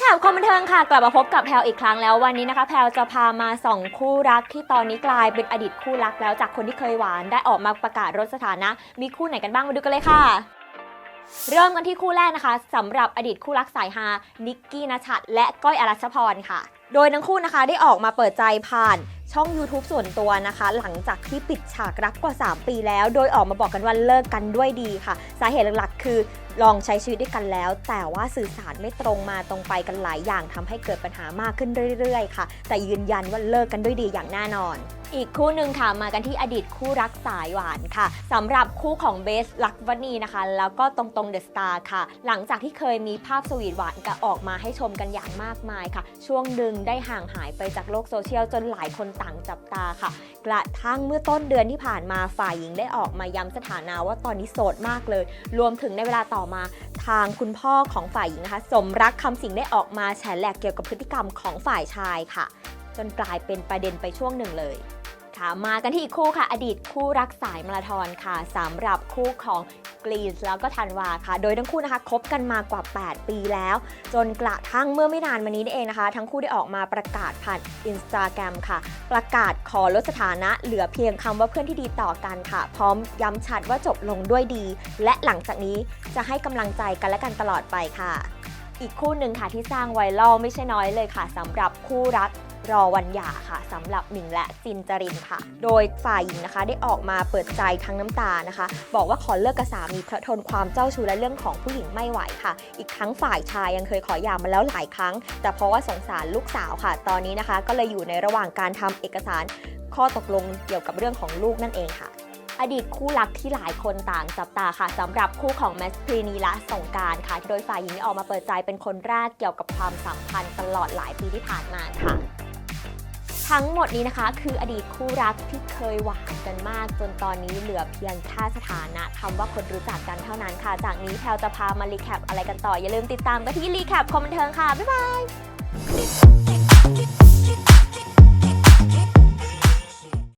ค่ะ กลับมาพบกับแพลวอีกครั้งแล้ววันนี้นะคะ แพลวจะพามาส่องคู่รักที่ตอนนี้กลายเป็นอดีตคู่รักแล้วจากคนที่เคยหวานได้ออกมาประกาศลดสถานะ มีคู่ไหนกันบ้างมาดูกันเลยค่ะ เริ่มกันที่คู่แรกนะคะสำหรับอดีตคู่รักสายฮานิกกี้นชัดและก้อยอรัชพรค่ะ โดยทั้งคู่นะคะได้ออกมาเปิดใจผ่านช่อง YouTube ส่วนตัวนะคะ หลังจากที่ปิดฉากรักกว่า 3 ปีแล้ว โดยออกมาบอกกันว่าเลิกกันด้วยดีค่ะ สาเหตุหลักๆ คือ ลองใช้ชีวิตด้วยกันแล้ว แต่ว่าสื่อสารไม่ตรงมาตรงไปกันหลายอย่างทำให้เกิดปัญหามากขึ้นเรื่อยๆ ค่ะ แต่ยืนยันว่าเลิกกันด้วยดีอย่างแน่นอน อีกคู่หนึ่งค่ะมากันที่อดีตคู่รักสายหวานค่ะสำหรับคู่ของเบสลักวณีนะคะ แล้วก็ตรงตรงเดอะสตาร์ค่ะ หลังจากที่เคยมีภาพสวีทหวานกันออกมาให้ชมกันอย่างมากมายค่ะ ช่วงหนึ่งได้ห่างหายไปจากโลกโซเชียลจนหลายคนต่างจับตาค่ะ กระทั่งเมื่อต้นเดือนที่ผ่านมาฝ่ายหญิงได้ออกมาย้ำสถานะว่าตอนนี้โสดมากเลย รวมถึงในเวลาต่อมาทางคุณพ่อของฝ่ายหญิงนะคะ สมรักคำสิงได้ออกมาแฉแหลกเกี่ยวกับพฤติกรรมของฝ่ายชายค่ะ จนกลายเป็นประเด็นไปช่วงหนึ่งเลยค่ะมากันที่อีกคู่ค่ะ อดีตคู่รักสายมาราธอนค่ะสำหรับคู่ของ กรีนแล้วก็ธันวาค่ะ โดยทั้งคู่นะคะคบกันมากว่า 8 ปีแล้ว จนกระทั่งเมื่อไม่นานมานี้นี่เองนะคะ ทั้งคู่ได้ออกมาประกาศผ่านอินสตาแกรมค่ะ ประกาศขอลดสถานะ เหลือเพียงคำว่าเพื่อนที่ดีต่อกันค่ะ พร้อมย้ำชัดว่าจบลงด้วยดี และหลังจากนี้จะให้กำลังใจกันและกันตลอดไปค่ะ อีกคู่หนึ่งค่ะที่สร้างไวรัลไม่ใช่น้อยเลยค่ะสำหรับคู่รัก รอวันหย่าค่ะสำหรับหนิงและจินจรินค่ะ โดยฝ่ายหญิงนะคะได้ออกมาเปิดใจทั้งน้ำตานะคะ บอกว่าขอเลิกกับสามีเพราะทนความเจ้าชู้และเรื่องของผู้หญิงไม่ไหวค่ะ อีกทั้งฝ่ายชายยังเคยขอหย่ามาแล้วหลายครั้ง แต่เพราะว่าสงสารลูกสาวค่ะ ตอนนี้นะคะ ก็เลยอยู่ในระหว่างการทำเอกสารข้อตกลงเกี่ยวกับเรื่องของลูกนั่นเองค่ะอดีตคู่รักที่หลายคนต่างจับตาค่ะสำหรับคู่ของแมสพรีนีและสงการค่ะ โดยฝ่ายหญิงได้ออกมาเปิดใจเป็นคนแรกเกี่ยวกับความสัมพันธ์ตลอดหลายปีที่ผ่านมาค่ะ ทั้งหมดนี้นะคะ คืออดีตคู่รักที่เคยหวานกันมาก จนตอนนี้เหลือเพียงแค่สถานะคำว่าคนรู้จักกันเท่านั้นค่ะ จากนี้แพลวจะพามารีแคปอะไรกันต่อ อย่าลืมติดตามกันที่รีแคปคอมบันเทิงค่ะ บ๊ายบาย